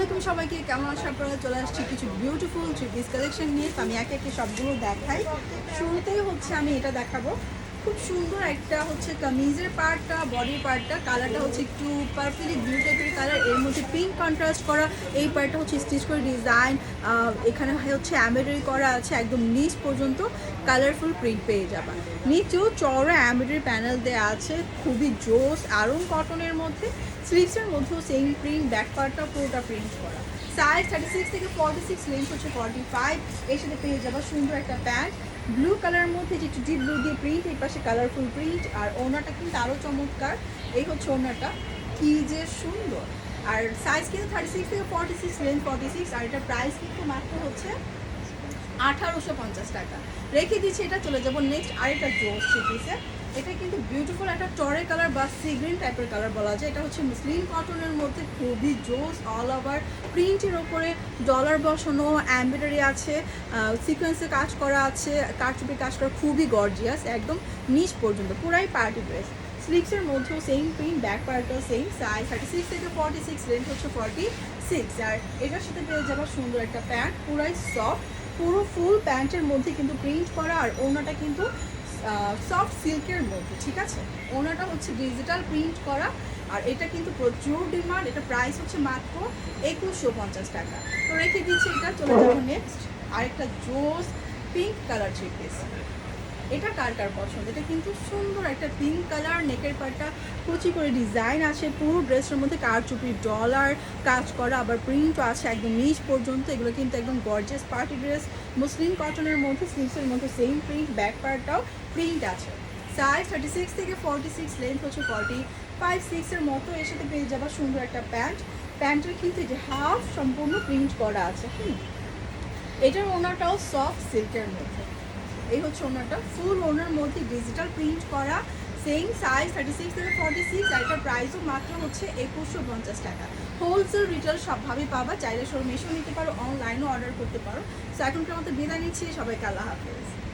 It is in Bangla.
আলাইকুম সবাইকে, কেমন আসার আপনারা? চলে আসছি কিছু বিউটিফুল থ্রি পিস কালেকশন নিয়ে। আমি একে একে সবগুলো দেখাই। শুরুতেই হচ্ছে আমি এটা দেখাবো। খুব সুন্দর একটা হচ্ছে কামিজের পার্টটা বডির পার্টটা কালারটা হচ্ছে একটু পারফেক্টলি ব্লু টাইপের কালারের মধ্যে পিঙ্ক কন্ট্রাস্ট করা, এই পার্টটা হচ্ছে স্টিচ করে ডিজাইন এখানে হচ্ছে এমব্রয়ডারি করা আছে, একদম নিচ পর্যন্ত কালারফুল প্রিন্ট পেয়ে যাবা। নিচেও চওড়া এমব্রয়ডারি প্যানেল দেওয়া আছে, খুবই জোস আরং কটনের মধ্যে স্লিভসের মধ্যেও সেম প্রিন্ট ব্যাক পার্টটা পুরোটা প্রিন্ট করা। সাইজ থার্টি সিক্স থেকে ফর্টি সিক্স লেন্থ হচ্ছে ফর্টি ফাইভ এর সাথে পেয়ে যাবা সুন্দর একটা প্যান্ট ব্লু কালারের মধ্যে যে ডিপ ব্লু দিয়ে প্রিন্ট এই পাশে কালারফুল প্রিন্ট আর ওনাটা কিন্তু আরও চমৎকার। এই হচ্ছে ওনাটা। কি যে সুন্দর। আর সাইজ কিন্তু থার্টি সিক্স থেকে forty six length forty six আর এটার প্রাইস কিন্তু মাত্র হচ্ছে আঠারোশো পঞ্চাশ টাকা। রেখে দিচ্ছি এটা, চলে যাব নেক্সট আরেকটা জোস পিসে এটা কিন্তু বিউটিফুল একটা টরে কালার বা সি গ্রিন টাইপের কালার বলা যায়। এটা হচ্ছে মুসলিম কটনের মধ্যে খুবই জোস অল ওভার প্রিন্টের ওপরে ডলার বসানো অ্যাম্বিডারি আছে সিকোয়েন্সে কাজ করা আছে, কারচুপি কাজ করা, খুবই গর্জিয়াস একদম নিচ পর্যন্ত, পুরাই পার্টি ড্রেস স্লিক্সের মধ্যেও সেম প্রিন্ট ব্যাক পার্টও সেম সাইজ থার্টি সিক্স থেকে ফর্টি সিক্স রেঞ্জ হচ্ছে ফর্টি সিক্স আর এটার সাথে পেয়ে যাবার সুন্দর একটা প্যান্ট পুরাই সফট পুরো ফুল প্যান্টের মধ্যে কিন্তু প্রিন্ট করা, আর ওনাটা কিন্তু সফট সিল্কের মধ্যে, ঠিক আছে? ওনাটা হচ্ছে ডিজিটাল প্রিন্ট করা, আর এটা কিন্তু প্রচুর ডিমান্ড এটা প্রাইস হচ্ছে মাত্র একুশশো পঞ্চাশ টাকা। তো রেখে দিচ্ছি এটা, চলে যাব নেক্সট আরেকটা জোস পিঙ্ক কালার থ্রি পিস এটা কার কার পছন্দ? এটা কিন্তু সুন্দর একটা পিঙ্ক কালার নেকের পাটটা, কুচি করে ডিজাইন আছে, পুরো ড্রেসের মধ্যে কারচুপি ডলার কাজ করা, আবার প্রিন্টও আছে একদম নিচ পর্যন্ত, এগুলো কিন্তু একদম গর্জেস পার্টি ড্রেস মুসলিম কটনের মধ্যে স্লিভসের মধ্যে সেম প্রিন্ট ব্যাক পার্টটাও প্রিন্ট আছে। সাইজ থার্টি সিক্স থেকে ফর্টি সিক্স লেন্থ হচ্ছে ফর্টি ফাইভ সিক্সের মতো এর সাথে পেয়ে যাবা সুন্দর একটা প্যান্ট প্যান্টের কিন্তু যে হাফ সম্পূর্ণ প্রিন্ট করা আছে, হুম। এটার ওনাটাও সফট সিল্কের মধ্যে। এই হচ্ছে ওনাটা ফুল ওনার মধ্যে ডিজিটাল প্রিন্ট করা সেম সাইজ থার্টি সিক্স থেকে ফর্টি সিক্স আর এটার প্রাইসও মাত্র হচ্ছে একুশশো পঞ্চাশ টাকা। হোলসেল রিটেল সবভাবে পাবা, চাইলে শোরুম এসেও নিতে পারো অনলাইনও অর্ডার করতে পারো। সো এখনকার মতো বিদায় নিচ্ছি, সবাইকে আল্লাহ হাফেজ।